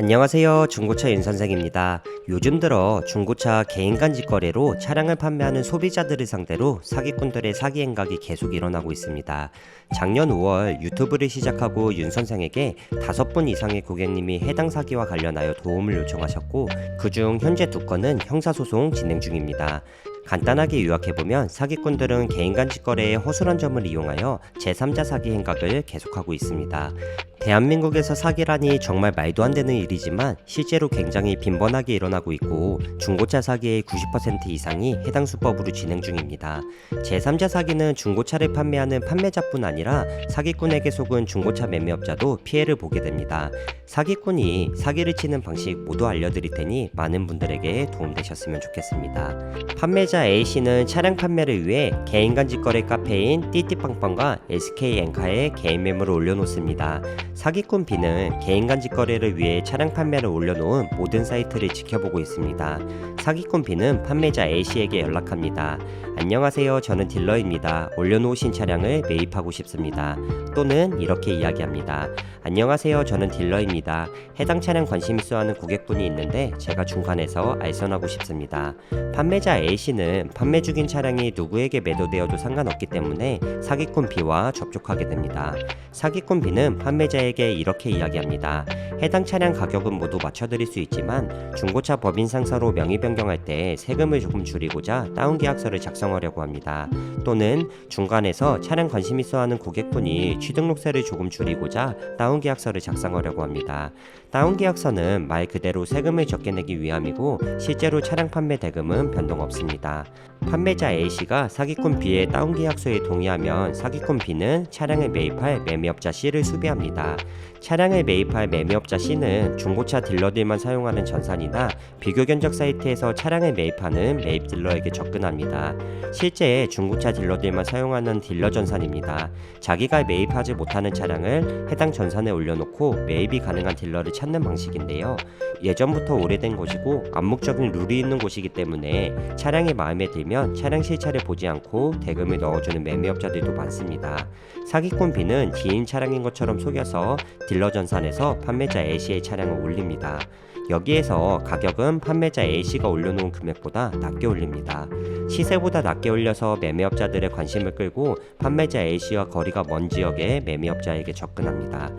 안녕하세요. 중고차 윤선생입니다. 요즘 들어 중고차 개인간지 거래로 차량을 판매하는 소비자들을 상대로 사기꾼들의 사기 행각이 계속 일어나고 있습니다. 작년 5월 유튜브를 시작하고 윤선생에게 다섯 분 이상의 고객님이 해당 사기와 관련하여 도움을 요청하셨고 그중 현재 두 건은 형사소송 진행 중입니다. 간단하게 요약해보면 사기꾼들은 개인간지 거래의 허술한 점을 이용하여 제3자 사기 행각을 계속하고 있습니다. 대한민국에서 사기라니 정말 말도 안 되는 일이지만 실제로 굉장히 빈번하게 일어나고 있고 중고차 사기의 90% 이상이 해당 수법으로 진행 중입니다. 제3자 사기는 중고차를 판매하는 판매자뿐 아니라 사기꾼에게 속은 중고차 매매업자도 피해를 보게 됩니다. 사기꾼이 사기를 치는 방식 모두 알려드릴 테니 많은 분들에게 도움되셨으면 좋겠습니다. 판매자 A씨는 차량 판매를 위해 개인 간직 거래 카페인 띠띠빵빵과 SK 엔카에 개인 매물을 올려놓습니다. 사기꾼 B는 개인 간직 거래를 위해 차량 판매를 올려놓은 모든 사이트를 지켜보고 있습니다. 사기꾼 B는 판매자 A씨에게 연락합니다. 안녕하세요. 저는 딜러입니다. 올려놓으신 차량을 매입하고 싶습니다. 또는 이렇게 이야기합니다. 안녕하세요. 저는 딜러입니다. 해당 차량 관심 있어 하는 고객분이 있는데 제가 중간에서 알선하고 싶습니다. 판매자 A씨는 판매 중인 차량이 누구에게 매도되어도 상관없기 때문에 사기꾼 B와 접촉하게 됩니다. 사기꾼 B는 판매자 에게 이렇게 이야기합니다. 해당 차량 가격은 모두 맞춰드릴 수 있지만 중고차 법인 상사로 명의 변경할 때 세금을 조금 줄이고자 다운 계약서를 작성하려고 합니다. 또는 중간에서 차량 관심 있어 하는 고객분이 취등록세를 조금 줄이고자 다운 계약서를 작성하려고 합니다. 다운 계약서는 말 그대로 세금을 적게 내기 위함이고 실제로 차량 판매 대금은 변동 없습니다. 판매자 A씨가 사기꾼 B의 다운 계약서에 동의하면 사기꾼 B는 차량을 매입할 매매업자 C를 수배합니다. 啊。 차량을 매입할 매매업자 C는 중고차 딜러들만 사용하는 전산이나 비교 견적 사이트에서 차량을 매입하는 매입 딜러에게 접근합니다. 실제 중고차 딜러들만 사용하는 딜러 전산입니다. 자기가 매입하지 못하는 차량을 해당 전산에 올려놓고 매입이 가능한 딜러를 찾는 방식인데요. 예전부터 오래된 곳이고 암묵적인 룰이 있는 곳이기 때문에 차량이 마음에 들면 차량 실차를 보지 않고 대금을 넣어주는 매매업자들도 많습니다. 사기꾼 B는 지인 차량인 것처럼 속여서 딜러 전산에서 판매자 A씨의 차량을 올립니다. 여기에서 가격은 판매자 A씨가 올려놓은 금액보다 낮게 올립니다. 시세보다 낮게 올려서 매매업자들의 관심을 끌고 판매자 A씨와 거리가 먼 지역의 매매업자에게 접근합니다.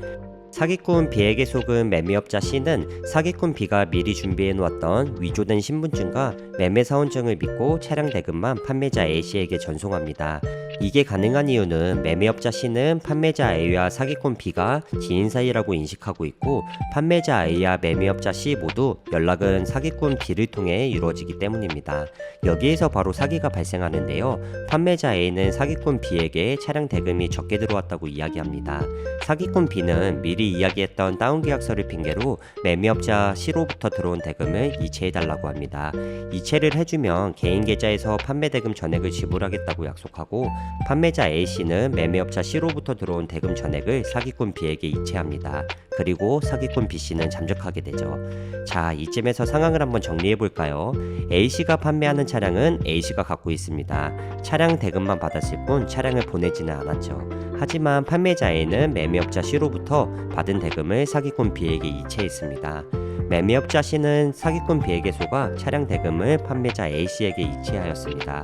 사기꾼 B에게 속은 매매업자 C는 사기꾼 B가 미리 준비해 놓았던 위조된 신분증과 매매 사원증을 믿고 차량 대금만 판매자 A씨에게 전송합니다. 이게 가능한 이유는 매매업자 C는 판매자 A와 사기꾼 B가 지인 사이라고 인식하고 있고 판매자 A와 매매업자 C 모두 연락은 사기꾼 B를 통해 이루어지기 때문입니다. 여기에서 바로 사기가 발생하는데요. 판매자 A는 사기꾼 B에게 차량 대금이 적게 들어왔다고 이야기합니다. 사기꾼 B는 미리 이야기했던 다운 계약서를 핑계로 매매업자 C로부터 들어온 대금을 이체해달라고 합니다. 이체를 해주면 개인 계좌에서 판매 대금 전액을 지불하겠다고 약속하고 판매자 A씨는 매매업자 C로부터 들어온 대금 전액을 사기꾼 B에게 이체합니다. 그리고 사기꾼 B씨는 잠적하게 되죠. 자, 이쯤에서 상황을 한번 정리해 볼까요? A씨가 판매하는 차량은 A씨가 갖고 있습니다. 차량 대금만 받았을 뿐 차량을 보내지는 않았죠. 하지만 판매자 A는 매매업자 C로부터 받은 대금을 사기꾼 B에게 이체했습니다. 매매업자 C는 사기꾼 속아 차량 대금을 판매자 A씨에게 이체하였습니다.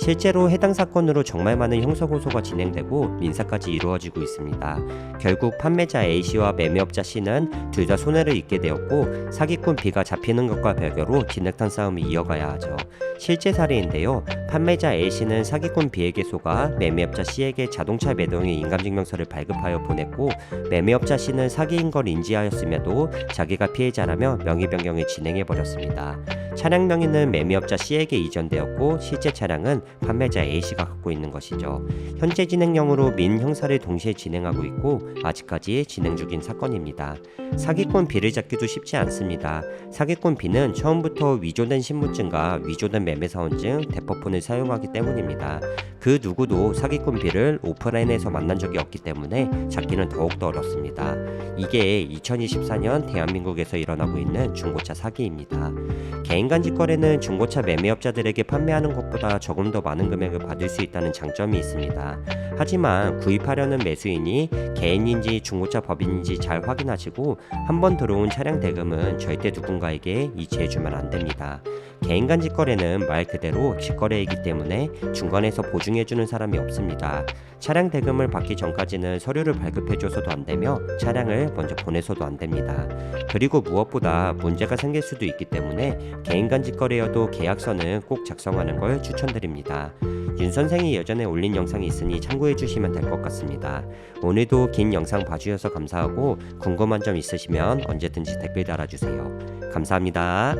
실제로 해당 사건으로 정말 많은 형사고소가 진행되고 민사까지 이루어지고 있습니다. 결국 판매자 A씨와 매매업자 C는 둘 다 손해를 입게 되었고 사기꾼 B가 잡히는 것과 별개로 진흙탕 싸움을 이어가야 하죠. 실제 사례인데요. 판매자 A씨는 사기꾼 B에게 속아 매매업자 C에게 자동차 매도의 인감증명서를 발급하여 보냈고 매매업자 C는 사기인 걸 인지하였음에도 자기가 피해자라며 명의 변경을 진행해 버렸습니다. 차량 명의는 매매업자 C에게 이전되었고 실제 차량은 판매자 A씨가 갖고 있는 것이죠. 현재 진행형으로 민 형사를 동시에 진행하고 있고 아직까지 진행 중인 사건입니다. 사기꾼 B를 잡기도 쉽지 않습니다. 사기꾼 B는 처음부터 위조된 신분증과 위조된 매매사원증, 대포폰을 사용하기 때문입니다. 그 누구도 사기꾼 B를 오프라인에서 만난 적이 없기 때문에 잡기는 더욱더 어렵습니다. 이게 2024년 대한민국에서 일어나고 있는 중고차 사기입니다. 개인 개인간지 거래는 중고차 매매업자들에게 판매하는 것보다 조금 더 많은 금액을 받을 수 있다는 장점이 있습니다. 하지만 구입하려는 매수인이 개인인지 중고차 법인인지 잘 확인하시고 한번 들어온 차량 대금은 절대 누군가에게 이체해주면 안 됩니다. 개인간 직거래는 말 그대로 직거래이기 때문에 중간에서 보증해주는 사람이 없습니다. 차량 대금을 받기 전까지는 서류를 발급해줘서도 안 되며 차량을 먼저 보내서도 안 됩니다. 그리고 무엇보다 문제가 생길 수도 있기 때문에 개인간 직거래여도 계약서는 꼭 작성하는 걸 추천드립니다. 윤 선생이 예전에 올린 영상이 있으니 참고해 주시면 될 것 같습니다. 오늘도 긴 영상 봐주셔서 감사하고 궁금한 점 있으시면 언제든지 댓글 달아주세요. 감사합니다.